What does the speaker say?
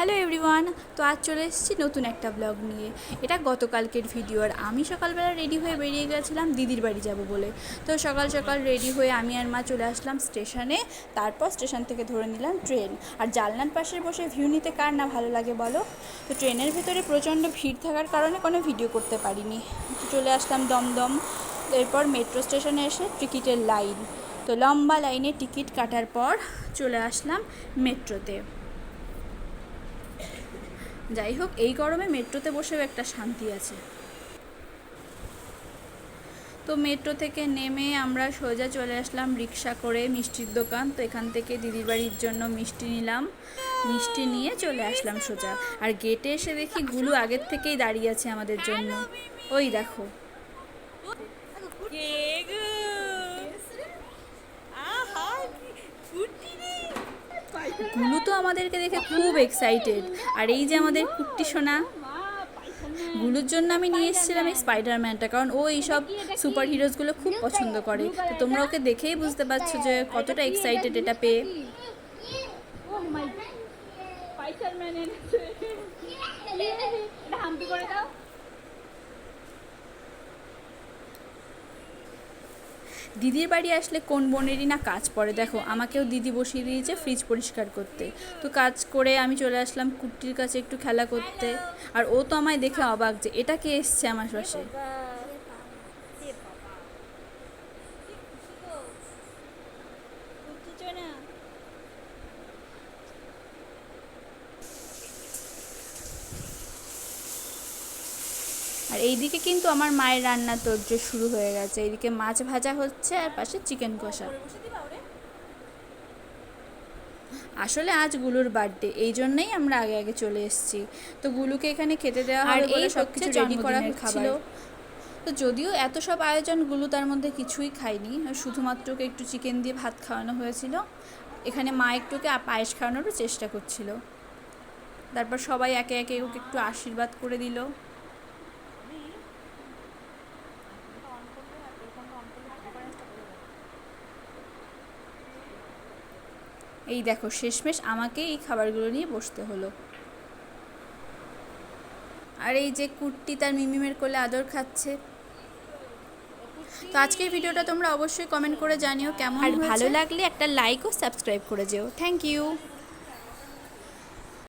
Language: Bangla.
হ্যালো এভরিওয়ান, তো আজ চলে এসেছি নতুন একটা ব্লগ নিয়ে। এটা গতকালকের ভিডিও আর আমি সকালবেলা রেডি হয়ে বেরিয়ে গেছিলাম, দিদির বাড়ি যাব বলে। তো সকাল সকাল রেডি হয়ে আমি আর মা চলে আসলাম স্টেশনে তারপর স্টেশন থেকে ধরে নিলাম ট্রেন আর জানলার পাশে বসে ভিউ নিতে কার না ভালো লাগে বলো? তো ট্রেনের ভেতরে প্রচণ্ড ভিড় থাকার কারণে কোনো ভিডিও করতে পারিনি। চলে আসলাম দমদম, এরপর মেট্রো স্টেশনে এসে টিকিটের লাইন তো লম্বা লাইনে টিকিট কাটার পর চলে আসলাম মেট্রোতে যাই হোক এই গরমে মেট্রোতে বসেও একটা শান্তি আছে। তো মেট্রো থেকে নেমে আমরা সোজা চলে আসলাম রিক্সা করে মিষ্টির দোকান। তো এখান থেকে দিদির বাড়ির জন্য মিষ্টি নিলাম। মিষ্টি নিয়ে চলে আসলাম সোজা। আর গেটে এসে দেখি গুলু আগের থেকেই দাঁড়িয়ে আছে আমাদের জন্য। ওই দেখো। গুলু তো আমাদেরকে দেখে খুব এক্সাইটেড আর এই যে আমাদের কুট্টি সোনা, গুলুর জন্য আমি নিয়ে এসেছিলাম এই স্পাইডারম্যানটা কারণ ও এইসব সুপার হিরোজগুলো খুব পছন্দ করে। তো তোমরা ওকে দেখেই বুঝতে পারছ যে কতটা এক্সাইটেড এটা পেয়ে। করে দাও। দিদির বাড়ি আসলে কোন বোনেরই না কাজ পড়ে। দেখো, আমাকেও দিদি বসিয়ে দিয়েছে ফ্রিজ পরিষ্কার করতে। তো কাজ করে আমি চলে আসলাম কুট্টির কাছে একটু খেলা করতে। আর ও তো আমায় দেখে অবাক যে, এটা কে এসছে আমার পাশে? আর এইদিকে কিন্তু আমার মায়ের রান্না তোর্য শুরু হয়ে গেছে। এইদিকে মাছ ভাজা হচ্ছে আর পাশে চিকেন কষা। আসলে আজ গুলুর বার্থডে এই জন্যই আমরা আগে আগে চলে এসেছি। তো গুলুকে এখানে খেতে দেওয়া আর হবে এই সব কিছু রেডি করা হচ্ছিল। তো যদিও এত সব আয়োজন গুলু তার মধ্যে কিছুই খায়নি শুধুমাত্র ওকে একটু চিকেন দিয়ে ভাত খাওয়ানো হয়েছিল। এখানে মা একটুকে পায়েস খাওয়ানোরও চেষ্টা করছিল। তারপর সবাই একে একে ওকে একটু আশীর্বাদ করে দিল। এই দেখো শেষমেশ আমাকে এই খাবারগুলো নিয়ে বসতে হলো। আর এই যে কুর্তি তার মিমিমের কোলে আদর খাচ্ছে। তো আজকের ভিডিওটা তোমরা অবশ্যই কমেন্ট করে জানিও কেমন আর ভালো ভালো লাগলে একটা লাইক ও সাবস্ক্রাইব করে যেও। Thank you